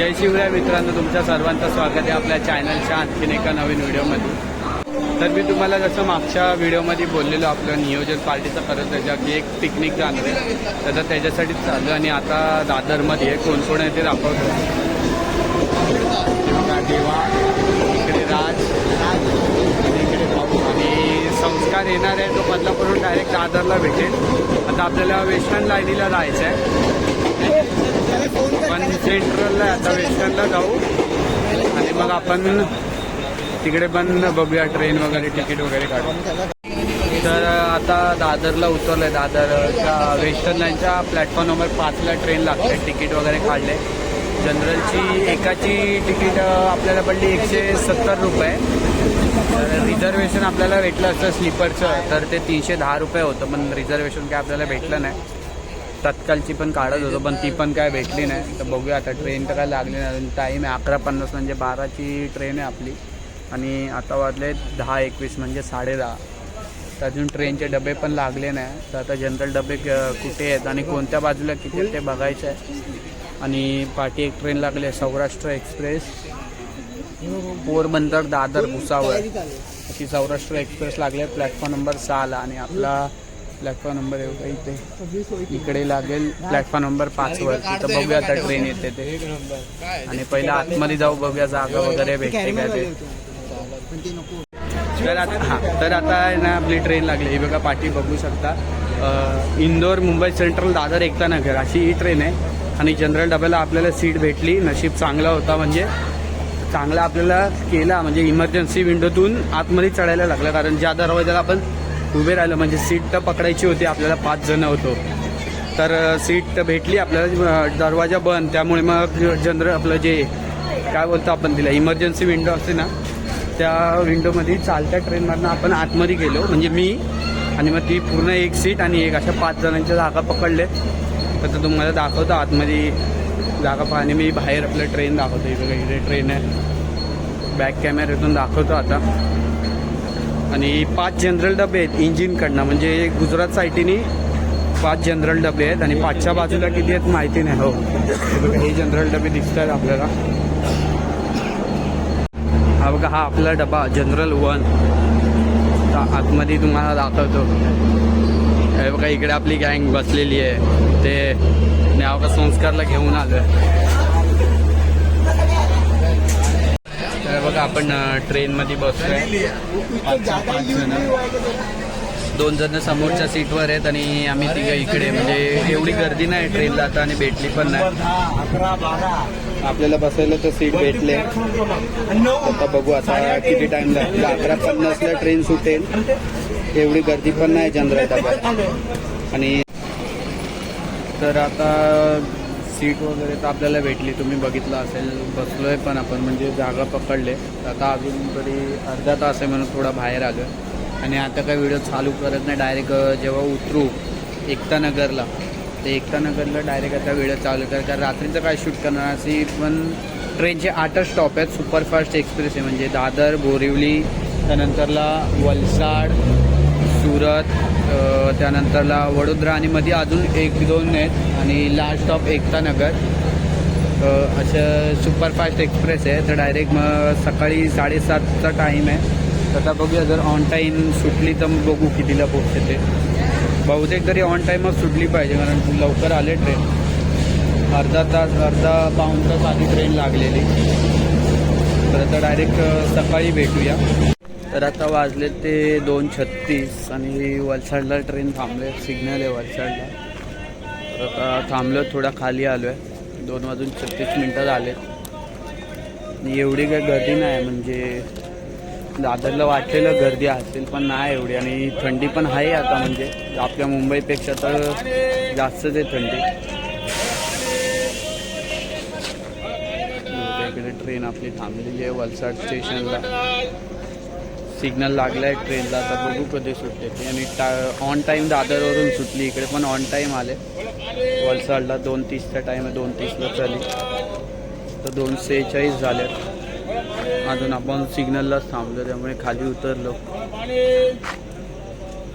जय शिवराय मित्रांनो तुमच्या सर्वांचं स्वागत आहे आपल्या चॅनलच्या आणखीन एका नवीन व्हिडिओमध्ये. तर मी तुम्हाला जसं मागच्या व्हिडिओमध्ये बोललेलो आपलं नियोजन पार्टीचं करत त्याच्या की एक पिकनिक जाणार आहे. तर त्याच्यासाठी चालू आणि आता दादरमध्ये आहे कोण कोण आहे ते दाखवतो. देवा इकडे राज इकडे आणि संस्कार येणार आहे तो बदलापूरून डायरेक्ट दादरला भेटेल. आता आपल्याला वेस्टर्न लाईनीला जायचं आहे पण सेंट्रलला आहे, आता वेस्टर्नला जाऊ. आणि मग आपण तिकडे पण बघूया ट्रेन वगैरे तिकीट वगैरे काढू तर आता दादरला उतरलोय. दादरच्या वेस्टर्न लाईनच्या प्लॅटफॉर्म नंबर पाचला ट्रेन लागते. तिकीट वगैरे काढले. जनरलची एकाची तिकीट आपल्याला पडली एकशे सत्तर रुपये. तर रिझर्वेशन आपल्याला भेटलं असतं स्लीपरचं तर ते तीनशे दहा रुपये होतं पण रिझर्वेशन काय आपल्याला भेटलं नाही. तत्कालची पण काढत होतो पण ती पण काय भेटली नाही. तर बघूया आता ट्रेन तर काय लागली नाही टाईम आहे अकरा पन्नास म्हणजे बाराची ट्रेन आहे आपली. आणि आता वाजले दहा एकवीस म्हणजे साडे दहा. तर अजून ट्रेनचे डबे पण लागले नाही. तर आता जनरल डबे कुठे आहेत आणि कोणत्या बाजूला किती ते बघायचं आहे. आणि पाठी एक ट्रेन लागली आहे सौराष्ट्र एक्सप्रेस. पोरबंदर दादर भुसावळ. अशी सौराष्ट्र एक्सप्रेस लागली आहे प्लॅटफॉर्म नंबर सहाला. आणि आपला प्लॅटफॉर्म नंबर बघा इथे. इकडे लागेल प्लॅटफॉर्म नंबर पाचवर तर बघूया आता ट्रेन येते ते. आणि पहिला आतमध्ये जाऊ बघूया जागा वगैरे भेटते काय ते. तर आता हा तर आता आहे ना आपली ट्रेन लागली. ही बघा पाठी बघू शकता. इंदोर मुंबई सेंट्रल दादर एकता नगर अशी ही ट्रेन आहे. आणि जनरल डब्याला आपल्याला सीट भेटली. नशीब चांगला होता म्हणजे. चांगला आपल्याला केला. म्हणजे इमर्जन्सी विंडोतून आतमध्ये चढायला लागला. कारण ज्या दरवाजाला आपण उभे राहिलो म्हणजे सीट तर पकडायची होती आपल्याला पाच जण होतो. तर सीट तर भेटली आपल्याला दरवाजा बंद त्यामुळे मग जनरल आपलं जे काय बोलतो आपण तिला इमर्जन्सी विंडो असते ना त्या विंडोमध्ये चालत्या ट्रेनमधनं आपण आतमध्ये गेलो म्हणजे मी आणि मग ती पूर्ण एक सीट आणि एक अशा पाच जणांच्या जागा पकडले तर तुम्हाला दाखवतो आतमध्ये जागा पहा आणि मी बाहेर आपलं ट्रेन दाखवतो इकडे इकडे ट्रेन आहे बॅक कॅमेऱ्यातून दाखवतो आता. आणि पाच जनरल डबे आहेत इंजिनकडनं. म्हणजे गुजरात साईटीने पाच जनरल डबे आहेत आणि पाचच्या बाजूला किती आहेत माहिती नाही हो. हे जनरल डबे दिसत आहेत आपल्याला. हा बघा हा आपला डबा जनरल वन. आतमध्ये तुम्हाला दाखवतो. हे बघा इकडे आपली गँग बसलेली आहे. ते न्यावका संस्कारला घेऊन आलो आहे आता आपण ट्रेनमध्ये बसतोय दोन जण समोरच्या सीटवर आहेत आणि आम्ही तिघं इकडे. म्हणजे एवढी गर्दी नाही ट्रेनला आता आणि भेटली पण नाही. आपल्याला बसायला तर सीट भेटले. आता बघू आता किती टाइम लागतो म्हणजे अकरा पन्नासला ट्रेन सुटेल. एवढी गर्दी पण नाही जनरल डब्यात आणि तर आता सीट वगैरे तर आपल्याला भेटली. तुम्ही बघितलं असेल बसलो आहे पण आपण म्हणजे जागा पकडले. तर आता अजून तरी अर्धा तास आहे म्हणून थोडा बाहेर आलं आणि आता काय व्हिडिओ चालू करत नाही. डायरेक्ट जेव्हा उतरू एकता नगरला ते एकता नगरला डायरेक्ट आता व्हिडिओ चालू कर. कारण रात्रीचं काय शूट करणार अशी पण ट्रेनचे आठच स्टॉप आहेत. सुपरफास्ट एक्सप्रेस आहे. म्हणजे दादर बोरिवली त्यानंतरला वलसाड सुरत त्यानंतरला वडोदरा आणि मध्ये अजून एक दोन आहेत आणि लास्ट स्टॉप एकतानगर असं सुपरफास्ट एक्सप्रेस आहे. तर डायरेक्ट मग सकाळी साडेसातचा टाईम आहे. तर आता बघूया जर ऑन टाईम सुटली तर मग बघू कितीला पोहोचते ते. बहुतेक तरी ऑन टाईमच सुटली पाहिजे कारण लवकर आले ट्रेन अर्धा तास अर्धा पाऊण तास आधी ट्रेन लागलेली. तर आता डायरेक्ट सकाळी भेटूया. तर आता वाजले ते दोन छत्तीस आणि वलसाडला ट्रेन थांबले सिग्नल आहे वलसाडला. तर आता थांबलो थोडा खाली आलो आहे. दोन वाजून छत्तीस मिनटं झाले आणि एवढी काही गर्दी नाही म्हणजे दादरला वाटलेलं गर्दी असेल पण नाही एवढी. आणि थंडी पण आहे आता म्हणजे आपल्या मुंबईपेक्षा तर जास्तच आहे थंडी. ट्रेन आपली थांबलेली आहे वलसाड स्टेशनला. सिग्नल लागलाय ट्रेनला आता बघू कधी सुटते ती. आणि टा ऑन टाईम दादरवरून सुटली इकडे पण ऑन टाईम आले. वलसाडला दोन तीसचा टाईम आहे दोन तीसला चाली. तर दोन सेहेचाळीस झाल्यात. अजून आपण सिग्नललाच थांबलो त्यामुळे खाली उतरलो.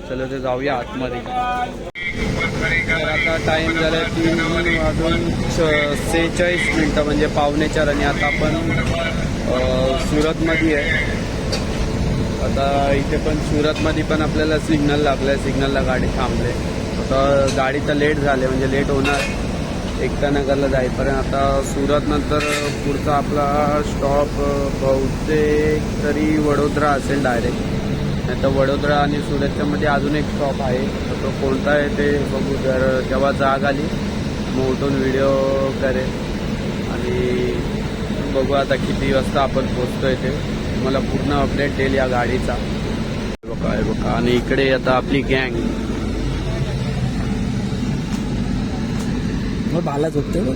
चला ते जाऊया आतमध्ये. तर आता टाईम झाला तीन वाजून सेहेचाळीस मिनटं म्हणजे पावणे चार आणि आता आपण सुरतमध्ये आहे. आता इथे पण सुरतमध्ये पण आपल्याला सिग्नल लागलं आहे सिग्नलला गाडी थांबले. आता गाडी तर लेट झाले म्हणजे लेट होणार. एकता नगरला जाईपर्यंत. आता सुरत नंतर पुढचा आपला स्टॉप बहुतेक तरी वडोदरा असेल डायरेक्ट नाही तर वडोदरा आणि सुरतच्या मध्ये अजून एक स्टॉप आहे. तो कोणता आहे ते बघू जर जेव्हा जाग आली मग उठून व्हिडिओ करेल आणि बघू आता किती वाजता आपण पोचतोय ते. मला पूर्ण अपडेट देईल या गाडीचा. बघा बघा. आणि इकडे आता आपली गँग. भाला झोपते बघ.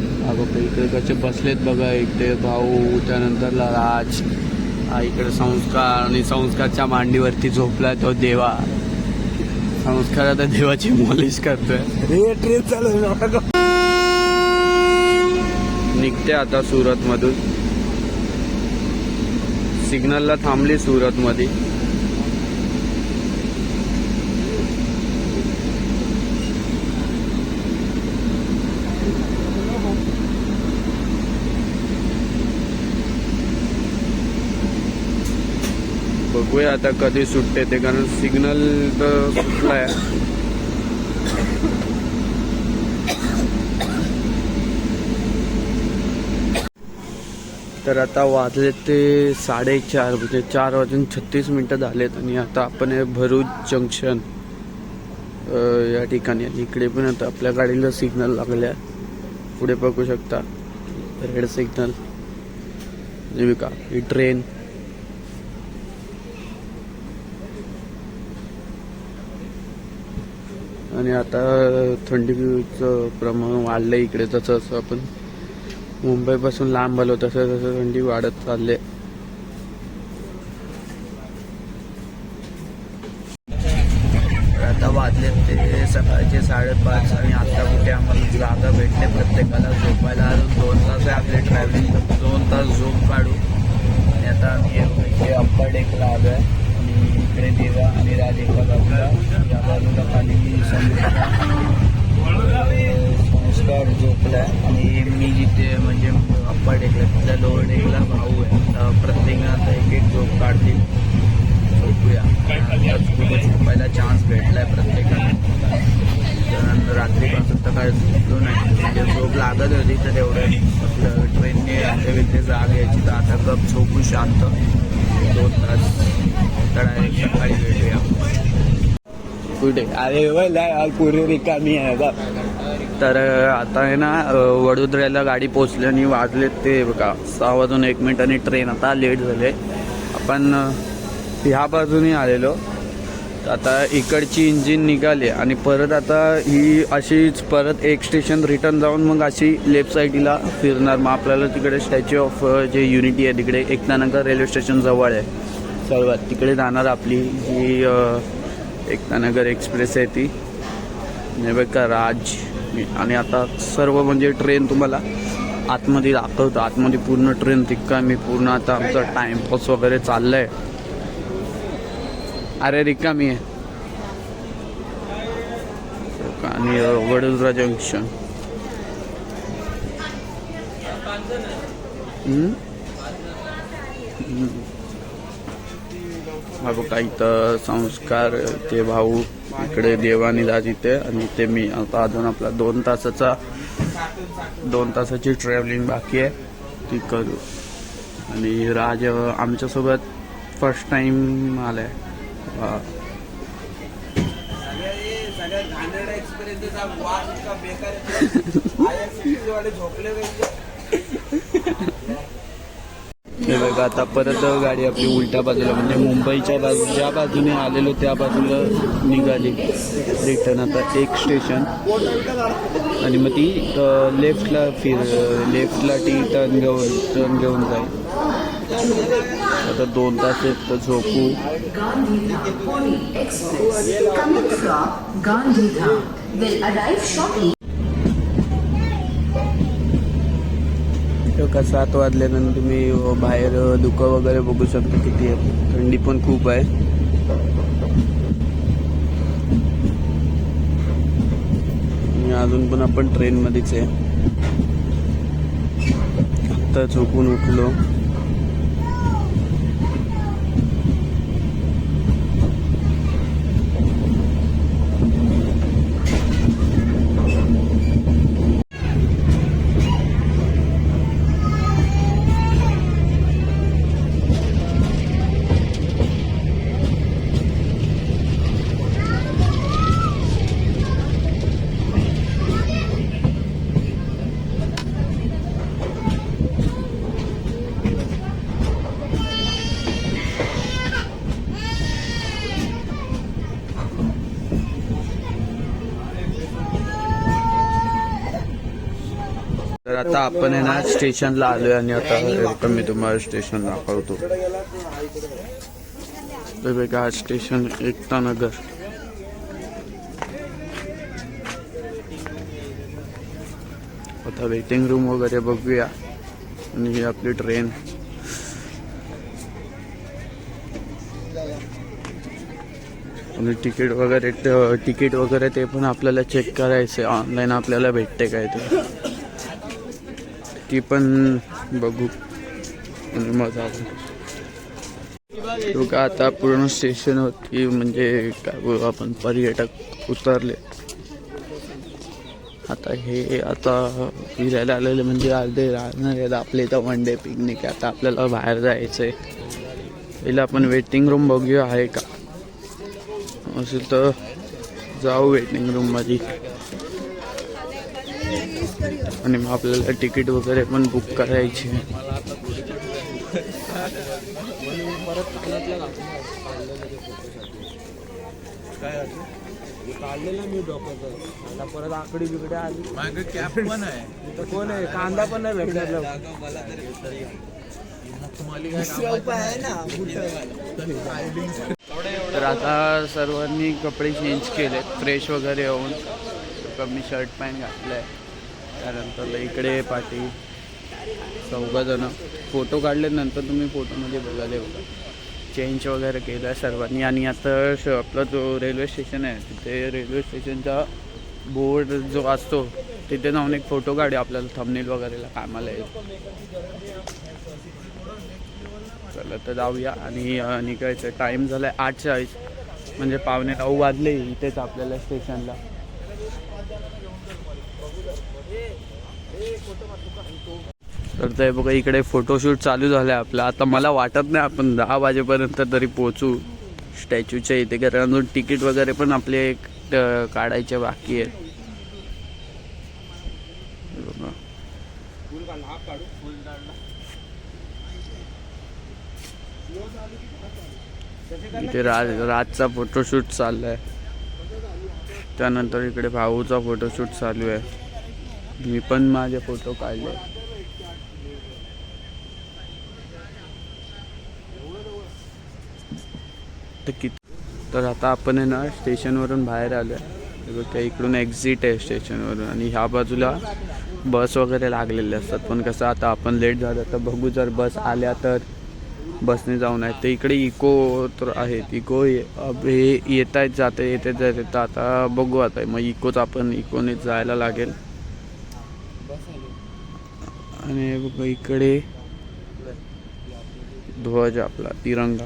इकडे कसे बसलेत बघा इकडे भाऊ त्यानंतरला राज. इकडे संस्कार आणि संस्कारच्या मांडीवरती झोपलाय तो देवा. संस्कार आता देवाची मॉलिश करतोय. रे ट्रेन चालू आहे ना. निघते आता सुरत मधून सिग्नलला थांबली सुरत मध्ये बघूया आता कधी सुटते ते कारण सिग्नल तर सुटलाय. तर आता वाजले ते साडेचार म्हणजे चार वाजून छत्तीस मिनटं झालेत आणि आता आपण आहे भरूच जंक्शन. या ठिकाणी आणि इकडे पण आता आपल्या गाडीला सिग्नल लागल्या. पुढे बघू शकता. रेड सिग्नल हे का ही ट्रेन आणि आता थंडीचं प्रमाण वाढलं इकडे तसं असं आपण मुंबईपासून लांब आलो तसं तसं थंडी वाढत चालले. आता वाजले ते सकाळचे साडेपाच आणि आता कुठे आम्हाला जागा भेटले प्रत्येकाला झोपायला. अजून दोन तास आहे आपले ट्रॅव्हलिंग दोन तास झोप काढू. आणि आता आम्ही इथे अप्पर डेकला आलो आहे. आणि इकडे देवा आणि राज एका बाजूला या बाजूला खाली समुद्र संस्कार झोपलाय आणि मी जिथे म्हणजे अप्पर डेकला तिथल्या लोअर डेकला भाऊ आहे. तर प्रत्येकानं आता एक एक झोप काढतील. झोपूया. कुठे झोपायला चान्स भेटलाय प्रत्येकाला. तर रात्रीपासून तर काय झोपलो नाही. म्हणजे झोप लागत होती तर तेवढं आपलं ट्रेनने आमच्या विथे जाग यायची तर आता गप झोपू शांत. दोन तास तर डायरेक्ट सकाळी भेटूया. कुठे? अरे पुरे रिकामी आहे बघ तर आता आहे ना वडोदऱ्याला गाडी पोचली आणि वाजलेत ते बघा सहा वाजून एक मिनिट आणि ट्रेन आता लेट झाले आपण ह्या बाजूने आलेलो. तर आता इकडची इंजिन निघाली आणि परत आता ही अशीच परत एक स्टेशन रिटर्न जाऊन मग अशी लेफ्ट साईडला फिरणार. मग आपल्याला तिकडे स्टॅच्यू ऑफ जे युनिटी आहे तिकडे एकतानगर रेल्वे स्टेशन जवळ आहे. सर्वात तिकडे जाणार आपली जी एकतानगर एक्सप्रेस आहे ती. हे बघा राज. मी. आणि आता सर्व म्हणजे ट्रेन तुम्हाला आतमध्ये दाखवतो. आतमध्ये पूर्ण ट्रेन तिक्का मी पूर्ण आता आमचा टाइमपास वगैरे चाललंय. अरे रिकामी आहे. आणि वडोदरा जंक्शन हम्म? काही हा बघा इथं संस्कार ते भाऊ इकडे देवानी दाज इथे आणि ते मी. आता अजून आपला दोन तासाचा दोन तासाची ट्रॅव्हलिंग बाकी आहे. ती करू. आणि राज आमच्यासोबत फर्स्ट टाइम आलाय. झोपले हे बघा आता परत गाडी आपली उलट्या बाजूला म्हणजे मुंबईच्या बाजू ज्या बाजूने आलेलो त्या बाजूला निघाली. रिटर्न आता एक स्टेशन आणि मग ती लेफ्टला फिर लेफ्टला ती टर्न घेऊन टर्न घेऊन जाईल. आता दोन तास आहेत तर झोपू. गांधी का सात वाजल्यानंतर तुम्ही बाहेर धुकं वगैरे बघू शकता किती आहे. थंडी पण खूप आहे. अजून पण आपण ट्रेनमध्येच आहे. आत्ता झोपून उठलो. आता आपण आहे ना स्टेशनला आलोय आणि आता मी तुम्हाला स्टेशन दाखवतो. हा स्टेशन एकता नगर. आता वेटिंग रूम वगैरे बघूया. आणि ही आपली ट्रेन आणि तिकीट वगैरे तिकीट वगैरे ते पण आपल्याला चेक करायचं ऑनलाईन आपल्याला भेटते काय ते ती पण बघू. आणि मजा जाऊ तो का आता पूर्ण स्टेशन होती म्हणजे काय बोलू आपण पर्यटक उतरले. आता हे आता फिरायला आलेले म्हणजे अर्धे राहणार आहेत आपले इथं वन डे पिकनिक आता आपल्याला बाहेर जायचं आहे पहिला आपण वेटिंग रूम बघूया आहे का? असेल तर जाऊ वेटिंग रूममध्ये आणि मग आपल्याला तिकीट वगैरे पण बुक करायची. काढलेला मी डॉक्टर आता परत आकडी बिकडे आली मागे कॅप पण आहे. तर कोण आहे? कांदा पण नाही भेटला तर आता सर्वांनी कपडे चेंज केले फ्रेश वगैरे होऊन कमी शर्ट पॅन्ट घातलाय. त्यानंतर इकडे पाठी. चौघा जण फोटो काढले नंतर तुम्ही फोटोमध्ये बघायला बघा चेंज वगैरे केलं आहे सर्वांनी. आणि आता श आपला जो रेल्वे स्टेशन आहे तिथे रेल्वे स्टेशनचा बोर्ड जो असतो तिथे जाऊन एक फोटो काढू आपल्याला थंबनेल वगैरेला कामाला येईल. चला तर जाऊया. आणि निघायचं. टाईम झाला आहे आठ चाळीस म्हणजे पावणे नऊ वाजले इथेच आपल्याला स्टेशनला तर ते बघा इकडे फोटोशूट चालू झालं आहे आपलं. आता मला वाटत नाही आपण दहा वाजेपर्यंत तरी पोहोचू स्टॅच्यूच्या इथे कारण अजून तिकीट वगैरे पण आपले एक काढायचे बाकी आहे इथे राज राजचा फोटोशूट चालला आहे त्यानंतर इकडे भाऊचा फोटोशूट चालू आहे. मी पण माझे फोटो काढले. तर किती तर आता आपण आहे ना स्टेशनवरून बाहेर आलो आहे त्या इकडून एक्झिट आहे स्टेशनवरून आणि ह्या बाजूला बस वगैरे लागलेले असतात. पण कसं आता आपण लेट झालं तर बघू जर बस आल्या तर बसने जाऊन आहेत तर इकडे इको तर आहेत इको हे येत आहेत जाते येते जाते तर आता बघू आता मग इकोच आपण इकोनेच जायला लागेल. आणि बघा इकडे ध्वज आपला तिरंगा.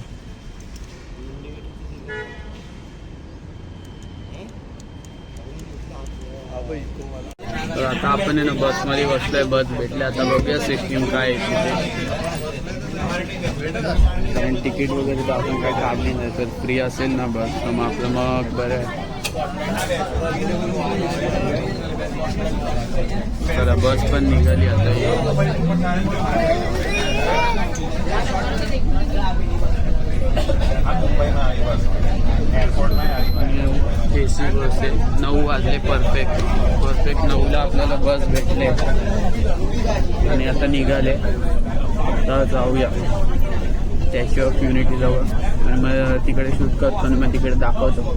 तर आता आपण आहे ना बसमध्ये बसलोय. बस भेटले. आता बघूया सिस्टीम काय कारण तिकीट वगैरे तर आपण काय काढली नाही. तर फ्री असेल ना बस. तर मग आपलं मग बरं आहे. चला बस पण निघाली आता. ए सी बस आहे. नऊ वाजले परफेक्ट परफेक्ट नऊला आपल्याला बस भेटले. आणि आता निघाले. आता जाऊया. स्टॅच्यू ऑफ युनिटी जवळ. आणि मग तिकडे शूट करतो आणि मग तिकडे दाखवतो.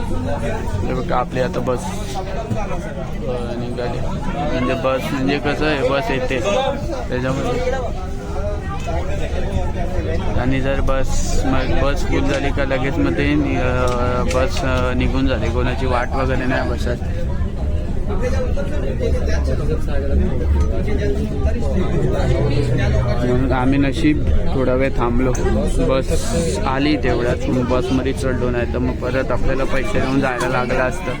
हे बघा आपली आता बस निघाली. म्हणजे बस म्हणजे कसं आहे बस येते. त्याच्यामध्ये. आणि जर बस मग बस फुल झाली का लगेच मग ते बस निघून झाली कोणाची वाट वगैरे नाही बसत. म्हणून आम्ही नशीब थोडा वेळ थांबलो. बस आली तेवढ्यात मग बसमध्ये चढलो नाही तर मग परत आपल्याला पैसे देऊन जायला लागलं असतं.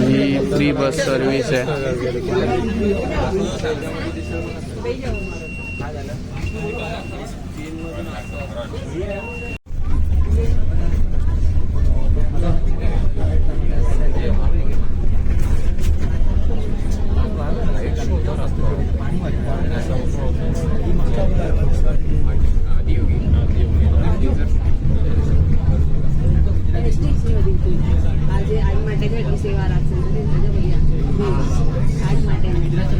ही फ्री बस सर्विस आहे. આજે આજ માટે છે એટલી સેવા રાખશે મજા ભૈયા આજ માટે કેટલી લાગશે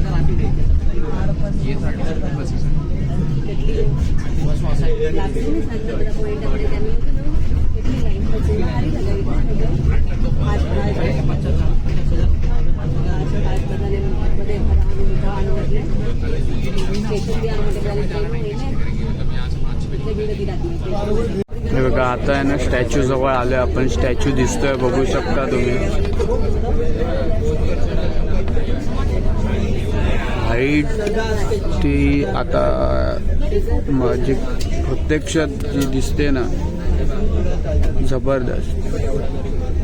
ને સાંજના બધા પોઈન્ટ આપણે ત્યાં કેટલી લાઈન પછી સારી લગાવી આજ हे बघा आता आहे ना स्टॅच्यू जवळ आलोय. आपण स्टॅच्यू दिसतोय बघू शकता तुम्ही. हाईट ती आता माझी प्रत्यक्षात जी दिसते ना जबरदस्त.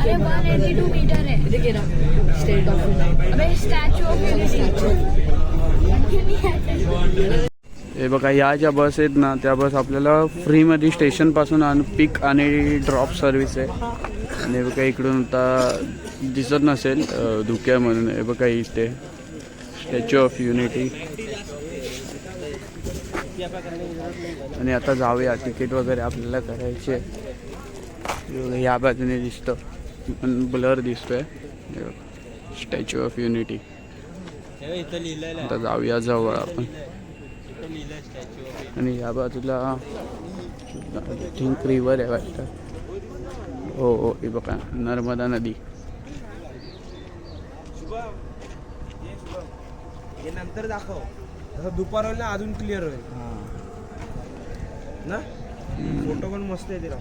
अरे वन एटी टू मीटर है। स्टेट ऑफ अबे स्टैचू ऑफ हे बघा या ज्या बस आहेत ना त्या बस आपल्याला फ्रीमध्ये स्टेशनपासून आण पिक आणि ड्रॉप सर्व्हिस आहे. आणि हे बघा इकडून आता दिसत नसेल धुक्या म्हणून. हे बघा इथे. स्टॅच्यू ऑफ युनिटी आणि आता जाऊया. तिकीट वगैरे आपल्याला करायचे या बाजूने दिसतं. पण ब्लर दिसतोय. स्टॅच्यू ऑफ युनिटी आता जाऊया जवळ आपण. आणि या बाजूला थिंक रिव्हर आहे वाटतं. हो हो हे बघा नर्मदा नदी. हे नंतर दाखव. दुपार होईल ना अजून क्लिअर होईल. ना? फोटो पण मस्त आहे तिला.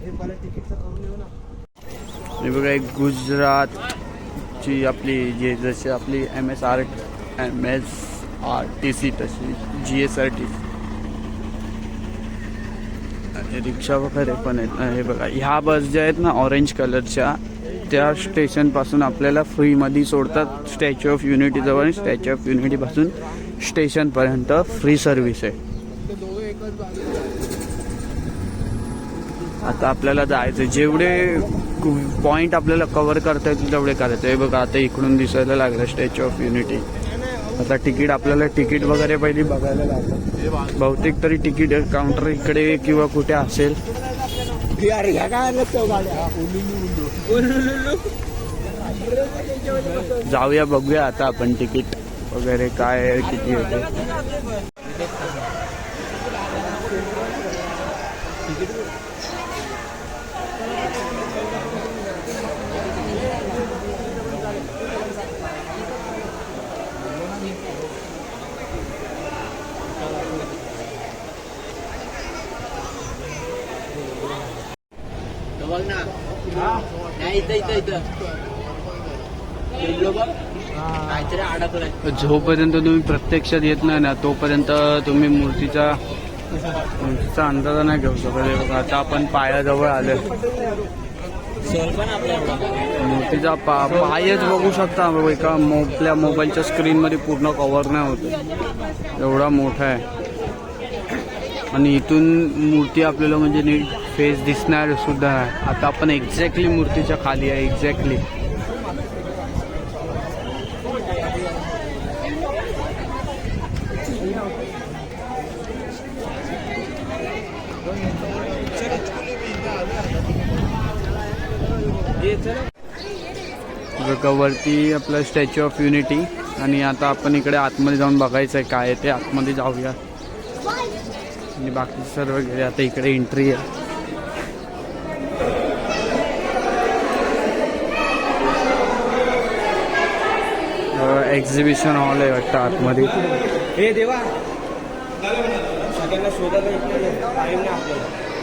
हे मला तिकीटचं करून येऊ ना हे बघा एक गुजरातची आपली जे जशी आपली M S R M S R T C तशी जी एस आर टी रिक्षा वगैरे पण आहेत. ना हे बघा ह्या बस ज्या आहेत ना ऑरेंज कलरच्या त्या स्टेशनपासून आपल्याला फ्रीमध्ये सोडतात स्टॅच्यू ऑफ युनिटीजवळ आणि स्टॅच्यू ऑफ युनिटीपासून स्टेशनपर्यंत फ्री सर्व्हिस आहे. आता आपल्याला जायचं जेवढे पॉईंट आपल्याला कवर करता येतील तेवढे करायचं हे बघा आता इकडून दिसायला लागलं स्टॅच्यू ऑफ युनिटी आता तिकीट आपल्याला तिकीट वगैरे पहिली बघायला लागलं. बहुतेक तरी तिकीट काउंटर इकडे किंवा कुठे असेल. जाऊया बघूया आता आपण तिकीट वगैरे काय आहे, किती होते जोपर्यंत तुम्ही प्रत्यक्षात येत नाही ना तोपर्यंत तुम्ही मूर्तीचा मूर्तीचा अंदाज नाही घेऊ शकत. हे आता आपण पायाजवळ आलो मूर्तीचा पा पायच बघू शकता एका आपल्या मोबाईलच्या स्क्रीनमध्ये पूर्ण कव्हर नाही होत. एवढा मोठा आहे. आणि इथून मूर्ती आपल्याला म्हणजे नीट फेस दिसणार सुद्धा. आता आपण एक्झॅक्टली मूर्तीच्या खाली आहे एक्झॅक्टली बघा वरती आपलं स्टॅच्यू ऑफ युनिटी आणि आता आपण इकडे आतमध्ये जाऊन बघायचं आहे काय ते आतमध्ये जाऊया. आणि बाकी सर्व आता इकडे एंट्री आहे. एक्झिबिशन हॉल आहे वाटतं आतमध्ये. हे देवा. सगळ्यांना शोधायला टाइम नाही आपल्याला.